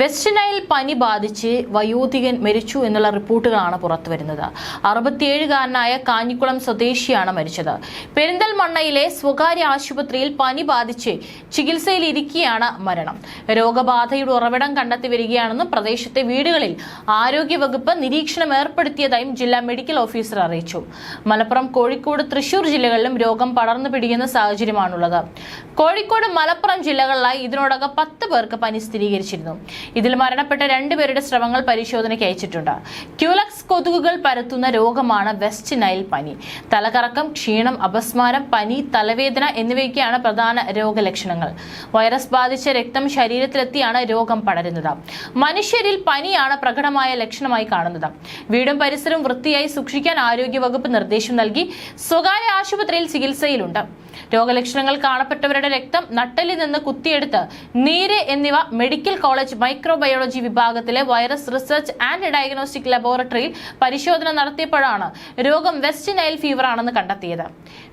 West Nile പനി ബാധിച്ച് വയോധികൻ മരിച്ചു എന്നുള്ള റിപ്പോർട്ടുകളാണ് പുറത്തുവരുന്നത്. അറുപത്തിയേഴുകാരനായ കാഞ്ഞിക്കുളം സ്വദേശിയാണ് മരിച്ചത്. പെരിന്തൽമണ്ണയിലെ സ്വകാര്യ ആശുപത്രിയിൽ പനി ബാധിച്ച് ചികിത്സയിലിരിക്കെയാണ് മരണം. രോഗബാധയുടെ ഉറവിടം കണ്ടെത്തി വരികയാണെന്നും പ്രദേശത്തെ വീടുകളിൽ ആരോഗ്യവകുപ്പ് നിരീക്ഷണം ഏർപ്പെടുത്തിയതായും ജില്ലാ മെഡിക്കൽ ഓഫീസർ അറിയിച്ചു. മലപ്പുറം കോഴിക്കോട് തൃശൂർ ജില്ലകളിലും രോഗം പടർന്നു പിടിക്കുന്ന സാഹചര്യമാണുള്ളത്. കോഴിക്കോട് മലപ്പുറം ജില്ലകളിലായി ഇതിനോടകം പത്ത് പേർക്ക് പനി സ്ഥിരീകരിച്ചിരുന്നു. ഇതിൽ മരണപ്പെട്ട രണ്ടുപേരുടെ സ്രവങ്ങൾ പരിശോധനയ്ക്ക് അയച്ചിട്ടുണ്ട്. ക്യൂലക്സ് കൊതുകുകൾ പരത്തുന്ന രോഗമാണ് വെസ്റ്റ് നൈൽ പനി. തലകറക്കം ക്ഷീണം അപസ്മാരം പനി തലവേദന എന്നിവയൊക്കെയാണ് പ്രധാന രോഗലക്ഷണങ്ങൾ. വൈറസ് ബാധിച്ച രക്തം ശരീരത്തിലെത്തിയാണ് രോഗം പടരുന്നത്. മനുഷ്യരിൽ പനിയാണ് പ്രകടമായ ലക്ഷണമായി കാണുന്നത്. വീടും പരിസരവും വൃത്തിയായി സൂക്ഷിക്കാൻ ആരോഗ്യവകുപ്പ് നിർദ്ദേശം നൽകി സ്വകാര്യ ആശുപത്രിയിൽ ചികിത്സയിലുണ്ട്. രോഗലക്ഷണങ്ങൾ കാണപ്പെട്ടവരുടെ രക്തം നട്ടലിൽ നിന്ന് കുത്തിയെടുത്ത് നീര് എന്നിവ മെഡിക്കൽ കോളേജ് മൈക്രോബയോളജി വിഭാഗത്തിലെ വൈറസ് റിസർച്ച് ആൻഡ് ഡയഗ്നോസ്റ്റിക് ലബോറട്ടറിയിൽ പരിശോധന നടത്തിയപ്പോഴാണ് രോഗം വെസ്റ്റ് നൈൽ ഫീവർ ആണെന്ന് കണ്ടെത്തിയത്.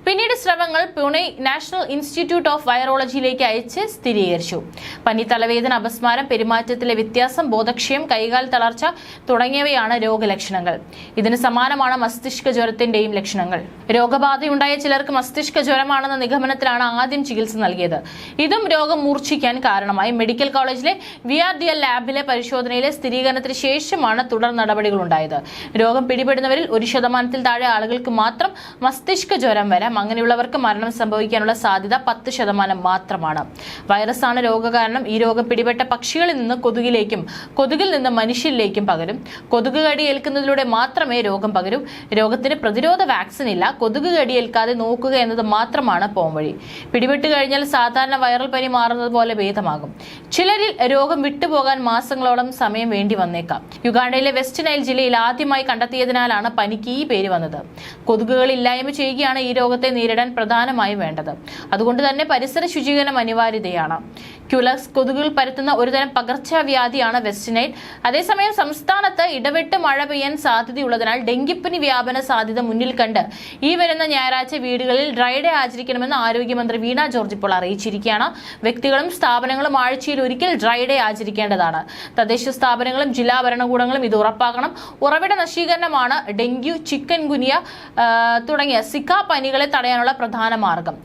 പിന്നീട് സ്രവങ്ങൾ പൂനെ നാഷണൽ ഇൻസ്റ്റിറ്റ്യൂട്ട് ഓഫ് വൈറോളജിയിലേക്ക് അയച്ച് സ്ഥിരീകരിച്ചു. പനി തലവേദന അപസ്മാരം പെരുമാറ്റത്തിലെ വ്യത്യാസം ബോധക്ഷയം കൈകാൽ തളർച്ച തുടങ്ങിയവയാണ് രോഗലക്ഷണങ്ങൾ. ഇതിന് സമാനമാണ് മസ്തിഷ്ക ജ്വരത്തിന്റെയും ലക്ഷണങ്ങൾ. രോഗബാധയുണ്ടായ ചിലർക്ക് മസ്തിഷ്ക ജ്വരമാണെന്ന നിഗമനത്തിലാണ് ആദ്യം ചികിത്സ നൽകിയത്. ഇതും രോഗം മൂർച്ഛിക്കാൻ കാരണമായി. മെഡിക്കൽ കോളേജിലെ വി ആർ ഡി എൽ ലാബിലെ പരിശോധനയിലെ സ്ഥിരീകരണത്തിന് ശേഷമാണ് തുടർ നടപടികൾ ഉണ്ടായത് രോഗം പിടിപെടുന്നവരിൽ ഒരു ശതമാനത്തിൽ താഴെ ആളുകൾക്ക് മാത്രം മസ്തിഷ്ക ജ്വരം വരാം. അങ്ങനെയുള്ളവർക്ക് മരണം സംഭവിക്കാനുള്ള സാധ്യത പത്ത് ശതമാനം മാത്രമാണ്. വൈറസാണ് രോഗകാരണം. ഈ രോഗം പിടിപെട്ട പക്ഷികളിൽ നിന്ന് കൊതുകിലേക്കും കൊതുകിൽ നിന്ന് മനുഷ്യരിലേക്കും പകരും. കൊതുക് കടിയേൽക്കുന്നതിലൂടെ മാത്രമേ രോഗം പകരൂ. രോഗത്തിന് പ്രതിരോധ വാക്സിൻ ഇല്ല. കൊതുക് കടിയേൽക്കാതെ നോക്കുക എന്നത് മാത്രമാണ് പോംവഴി പിടിപെട്ട് കഴിഞ്ഞാൽ സാധാരണ വൈറൽ പനി മാറുന്നത് പോലെ ഭേദമാകും. ചിലരിൽ രോഗം വിട്ടുപോകാൻ മാസങ്ങളോളം സമയം വേണ്ടി വന്നേക്കാം. യുഗാണ്ടയിലെ വെസ്റ്റ് നൈൽ ജില്ലയിൽ ആദ്യമായി കണ്ടെത്തിയതിനാലാണ് പനിക്ക് ഈ പേര് വന്നത്. കൊതുകുകൾ ഇല്ലായ്മ ചെയ്യുകയാണ് ഈ രോഗത്തെ നേരിടാൻ പ്രധാനമായും വേണ്ടത്. അതുകൊണ്ട് തന്നെ പരിസര ശുചീകരണം അനിവാര്യതയാണ്. ക്യുലക്സ് കൊതുകുകൾ പരത്തുന്ന ഒരുതരം പകർച്ചവ്യാധിയാണ് വെസ്റ്റ് അതേസമയം സംസ്ഥാനത്ത് ഇടവിട്ട് മഴ പെയ്യാൻ സാധ്യതയുള്ളതിനാൽ ഡെങ്കിപ്പനി വ്യാപന സാധ്യത മുന്നിൽ കണ്ട് ഈ വരുന്ന ഞായറാഴ്ച വീടുകളിൽ ഡ്രൈ ഡേ ആചരിക്കണമെന്ന് ആരോഗ്യമന്ത്രി വീണ ജോർജ് ഇപ്പോൾ അറിയിച്ചിരിക്കുകയാണ്. വ്യക്തികളും സ്ഥാപനങ്ങളും ആഴ്ചയിൽ ഒരിക്കൽ ഡ്രൈ ഡേ ആചരിക്കേണ്ടതാണ്. തദ്ദേശ സ്ഥാപനങ്ങളും ജില്ലാ ഭരണകൂടങ്ങളും ഇത് ഉറപ്പാക്കണം. ഉറവിട നശീകരണമാണ് ഡെങ്കി ചിക്കൻ ഗുനിയ തുടങ്ങിയ സിക്ക പനികളെ തടയാനുള്ള പ്രധാന മാർഗം.